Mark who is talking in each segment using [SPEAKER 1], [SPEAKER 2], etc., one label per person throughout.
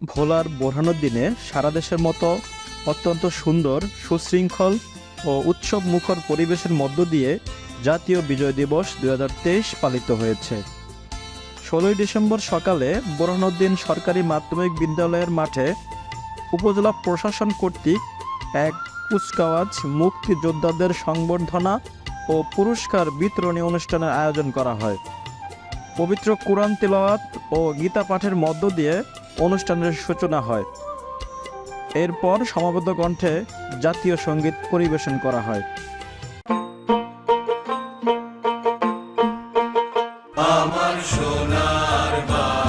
[SPEAKER 1] ভোলার বোরহানুদ্দিনে সারা দেশের মতো অত্যন্ত সুন্দর, সুশৃঙ্খল ও উৎসব মুখর পরিবেশের মধ্য দিয়ে জাতীয় বিজয় দিবস দু হাজার তেইশ পালিত হয়েছে। ষোলোই ডিসেম্বর সকালে বোরহানুদ্দিন সরকারি মাধ্যমিক বিদ্যালয়ের মাঠে উপজেলা প্রশাসন কর্তৃক এক কুচকাওয়াজ মুক্তিযোদ্ধাদের সংবর্ধনা ও পুরস্কার বিতরণী অনুষ্ঠানের আয়োজন করা হয়। পবিত্র কোরআন তেলাওয়াত ও গীতা পাঠের মধ্য দিয়ে অনুষ্ঠানের সূচনা হয়। এরপর সমাবদ্ধ কণ্ঠে জাতীয় সংগীত পরিবেশন করা হয়।
[SPEAKER 2] আমার সোনার বাংলা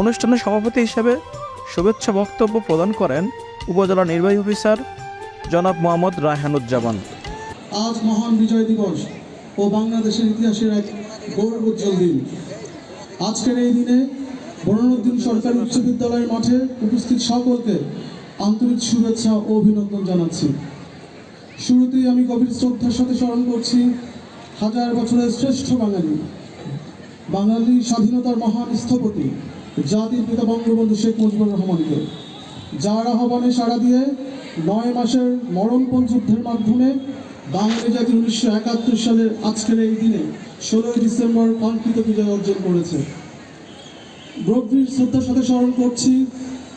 [SPEAKER 1] অনুষ্ঠানে সভাপতি হিসেবে শুভেচ্ছা বক্তব্য প্রদান করেন উপজেলা নির্বাহী অফিসার জনাব মোহাম্মদ রায়হানুজ্জামান।
[SPEAKER 3] আজ মহান বিজয় দিবস ও বাংলাদেশের ইতিহাসের এক গৌরবোজ্জ্বল দিন। আজকের এই দিনে বরণুদ্দিন সরকারি উচ্চ বিদ্যালয়ের মাঠে উপস্থিত সকলকে আন্তরিক শুভেচ্ছা ও অভিনন্দন জানাচ্ছি। শুরুতেই আমি গভীর শ্রদ্ধার সাথে স্মরণ করছি হাজার বছরের শ্রেষ্ঠ বাঙালি বাঙালি স্বাধীনতার মহান স্থপতি জাতির পিতা বঙ্গবন্ধু শেখ মুজিবুর রহমানকে। যার আহ্বানে সাড়া দিয়ে নয় মাসের মরণপণ যুদ্ধের মাধ্যমে বাঙালি জাতি উনিশশো একাত্তর সালের আজকের এই দিনে ষোলোই ডিসেম্বর কাঙ্ক্ষিত বিজয় অর্জন করেছে। গভীর শ্রদ্ধার সাথে স্মরণ করছি,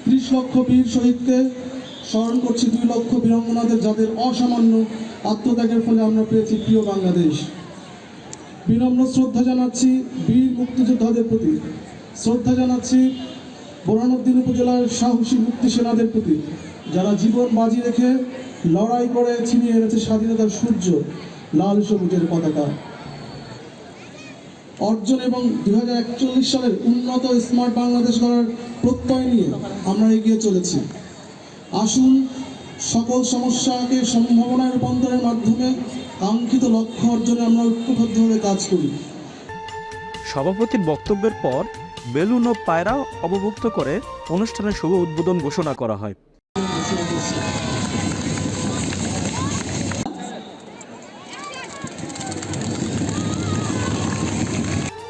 [SPEAKER 3] ত্রিশ লক্ষ বীর শহীদকে। স্মরণ করছি দুই লক্ষ বীরঙ্গনাদের যাদের অসামান্য আত্মত্যাগের ফলে আমরা পেয়েছি প্রিয় বাংলাদেশ। বিনম্র শ্রদ্ধা জানাচ্ছি বীর মুক্তিযোদ্ধাদের প্রতি। শ্রদ্ধা জানাচ্ছি বোরানুদ্দিন উপজেলার সাহসী মুক্তি সেনাদের প্রতি, যারা জীবন বাজি রেখে লড়াই করে ছিনিয়ে এনেছে স্বাধীনতার সূর্য, লাল সবুজের পতাকা। অর্জন এবং দুই সালের উন্নত স্মার্ট বাংলাদেশ গড়ার প্রত্যয় নিয়ে আমরা এগিয়ে চলেছি। আসুন, সকল সমস্যাকে সম্ভাবনায় রূপান্তরের মাধ্যমে কাঙ্ক্ষিত লক্ষ্য অর্জনে আমরা ঐক্যবদ্ধভাবে কাজ করি।
[SPEAKER 1] সভাপতির বক্তব্যের পর বেলুন ও পায়রা অবভুক্ত করে অনুষ্ঠানের শুভ উদ্বোধন ঘোষণা করা হয়।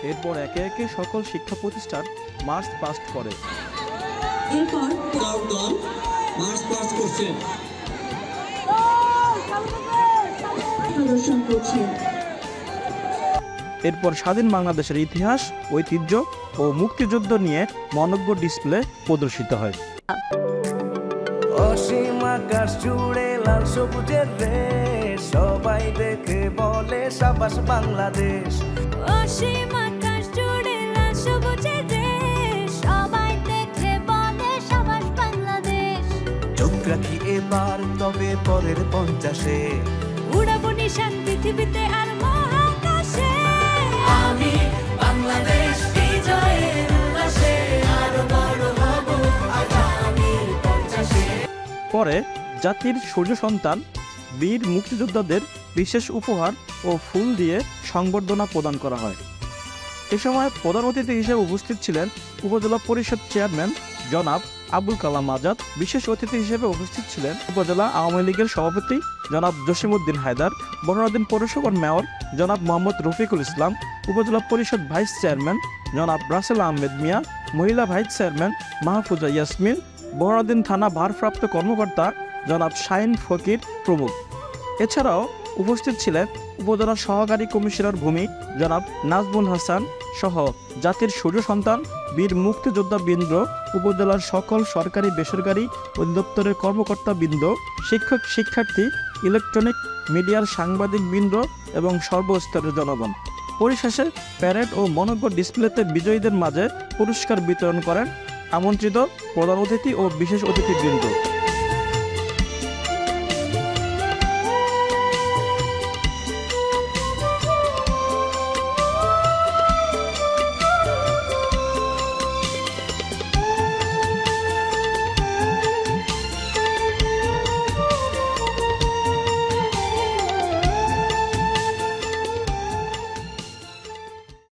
[SPEAKER 1] এরপর একে একে সকল শিক্ষা প্রতিষ্ঠান মার্চ পাস্ট করে।
[SPEAKER 4] এরপর
[SPEAKER 5] দল মার্চ পাস্ট করছেন
[SPEAKER 4] প্রদর্শন করছেন
[SPEAKER 1] এরপর স্বাধীন বাংলাদেশের ইতিহাস ঐতিহ্য ও মুক্তিযুদ্ধ নিয়ে মনজ্ঞ ডিসপ্লে প্রদর্শিত হয়।
[SPEAKER 6] অসীম আকাশ জুড়ে লাল সবুজের রেশ সবাই দেখে বলে সাবাস বাংলাদেশ।
[SPEAKER 7] অসীম আকাশ জুড়ে লাল সবুজের দেশ সবাই দেখে বলে বাংলাদেশ।
[SPEAKER 6] চোখ রাখি এবার তবে পরের পঞ্চাশে।
[SPEAKER 7] উড়াবো নিশান পৃথিবীতে
[SPEAKER 1] পরে জাতির সূর্য সন্তান, বীর মুক্তিযোদ্ধাদের বিশেষ উপহার ও ফুল দিয়ে সংবর্ধনা প্রদান করা হয়। এ সময় প্রধান অতিথি হিসেবে উপস্থিত ছিলেন উপজেলা পরিষদ চেয়ারম্যান জনাব আবুল কালাম আজাদ। বিশেষ অতিথি হিসেবে উপস্থিত ছিলেন উপজেলা আওয়ামী লীগের সভাপতি জনাব জসিমউদ্দিন হায়দার বনরাদিন পৌরসভার মেয়র জনাব মোহাম্মদ রফিকুল ইসলাম, উপজেলা পরিষদ ভাইস চেয়ারম্যান জনাব রাসেল আহমেদ মিয়া, মহিলা ভাইস চেয়ারম্যান মাহফুজা ইয়াসমিন বহরাদিন থানা ভারপ্রাপ্ত কর্মকর্তা জনাব শাহিন ফকির প্রমুখ। এছাড়াও উপস্থিত ছিলেন উপজেলা সহকারী কমিশনার ভূমি জনাব নাজমুল হাসান সহ জাতির সূর্য সন্তান বীর মুক্তিযোদ্ধা বৃন্দ, উপজেলার সকল সরকারি বেসরকারি অধিদপ্তরের কর্মকর্তা বৃন্দ, শিক্ষক শিক্ষার্থী, ইলেকট্রনিক মিডিয়ার সাংবাদিক বৃন্দ এবং সর্বস্তরের জনগণ। পরিশেষে প্যারেড ও মনোজ্ঞ ডিসপ্লেতে বিজয়ীদের মাঝে পুরস্কার বিতরণ করেন আমন্ত্রিত প্রধান অতিথি ও বিশেষ অতিথিবৃন্দ।